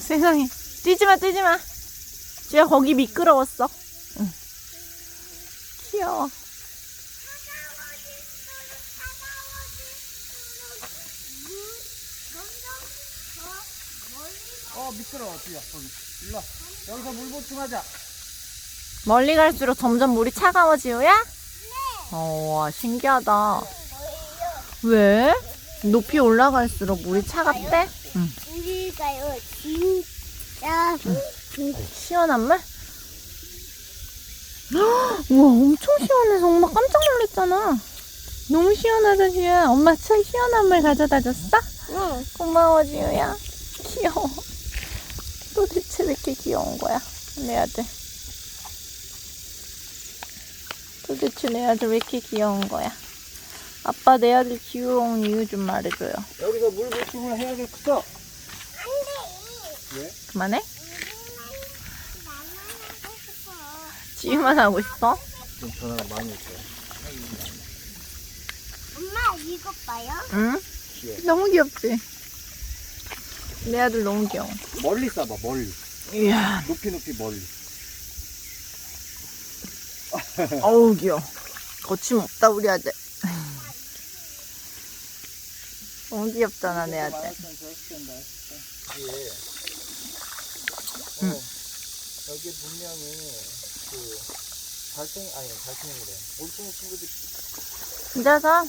세상에. 뛰지마, 뛰지마. 지야, 거기 미끄러웠어. 응. 귀여워. 어 미끄러워 거기 일로 와. 여기서 물 보충하자 멀리 갈수록 점점 물이 차가워, 지우야? 네. 어, 와, 신기하다. 왜? 높이 올라갈수록 물이 차갑대? 응. 우리가요 진짜 시원한 물? 우와, 엄청 시원해서 엄마 깜짝 놀랐잖아. 너무 시원하다, 지우야. 엄마 참 시원한 물 가져다 줬어? 응. 고마워, 지우야. 귀여워. 도대체 왜 이렇게 귀여운 거야? 내 아들. 도대체 내 아들 왜 이렇게 귀여운 거야? 아빠 내 아들 귀여운 이유 좀 말해줘요. 여기서 물 보충을 해야겠어 왜? 그만해? 지우만 하고 싶어? 좀 전화가 많이 있어요 엄마 이거 봐요. 응? 귀여워. 너무 귀엽지? 내 아들 너무 귀여워. 멀리 쏴봐 멀리 이야, 높이 높이 멀리 어우 귀여워. 거침없다 우리 아들. 너무 귀엽잖아 내 아들. 응. 어, 여기 분명히 그 달팽이 아니 달팽이래 올챙이 친구들 앉아서.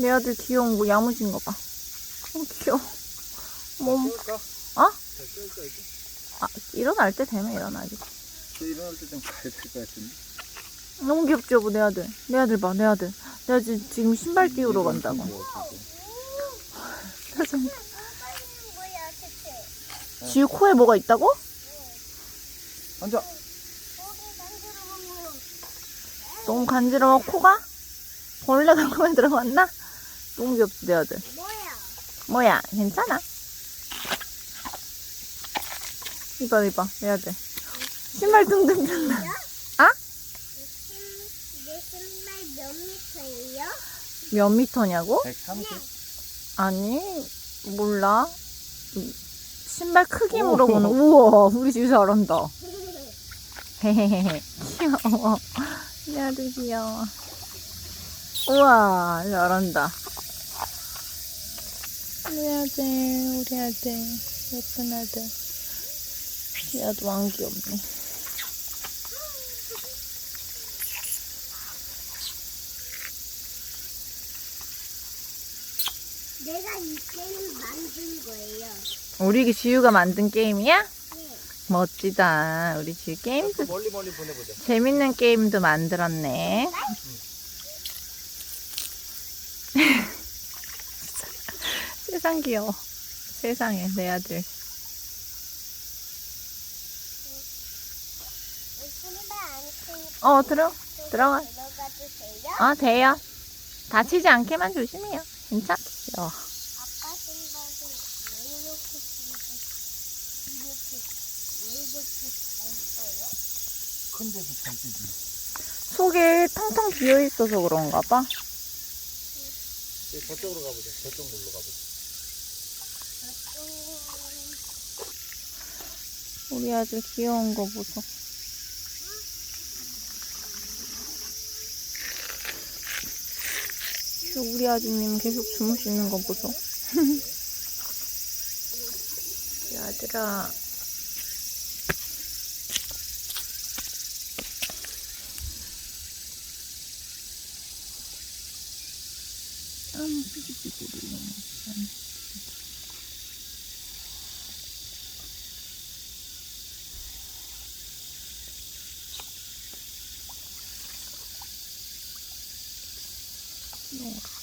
내 아들 귀여운 거 야무진 거 봐. 어 귀여워. 몸? 어? 아, 일어날 때 되면 일어나지. 저 일어날 때 좀 가야 될 것 같은데 너무 귀엽지 여보 내 아들. 내 아들 봐 내 아들. 내 아들 지금 신발 띄우러 간다고. 대체? 지우 코에 뭐가 있다고? 앉아 너무 간지러워 코가? 벌레가 코에 들어갔나? 너무 귀엽지 내 아들 뭐야? 뭐야 괜찮아 이봐 이봐 내 아들 신발 둥둥둥 아? 신- 신발 몇 미터예요? 몇 미터냐고? 130 아니 몰라. 이 신발 크기 물어보는 우와 우리 지우 잘한다. 헤헤헤헤 귀여워. 내 아들 귀여워. 우와 잘한다. 우리 아들 우리 아들. 예쁜 아들. 얘도 안 귀엽네 내가 이 게임 만든 거예요. 우리 지우가 만든 게임이야? 네. 멋지다 우리 지우 게임도 멀리 멀리 보내보자 재밌는 게임도 만들었네. 세상 귀여워. 세상에 내 아들. 어 들어 들어가. 들어가도 돼요? 어 돼요. 다치지 않게만 조심해요. 괜찮? 어. 아빠 신발도 왜 이렇게 이렇게 왜 이렇게 잘 써요? 큰 데서 잘 뛰지 속에 텅텅 비어 있어서 그런가 봐. 네, 저쪽으로 가보자 저쪽 놀러 가보자 우리 아들 귀여운 거 보소. 우리 아드님 계속 주무시는 거 보소. 아들아. 음, 삐죽삐죽 거리네. 노라.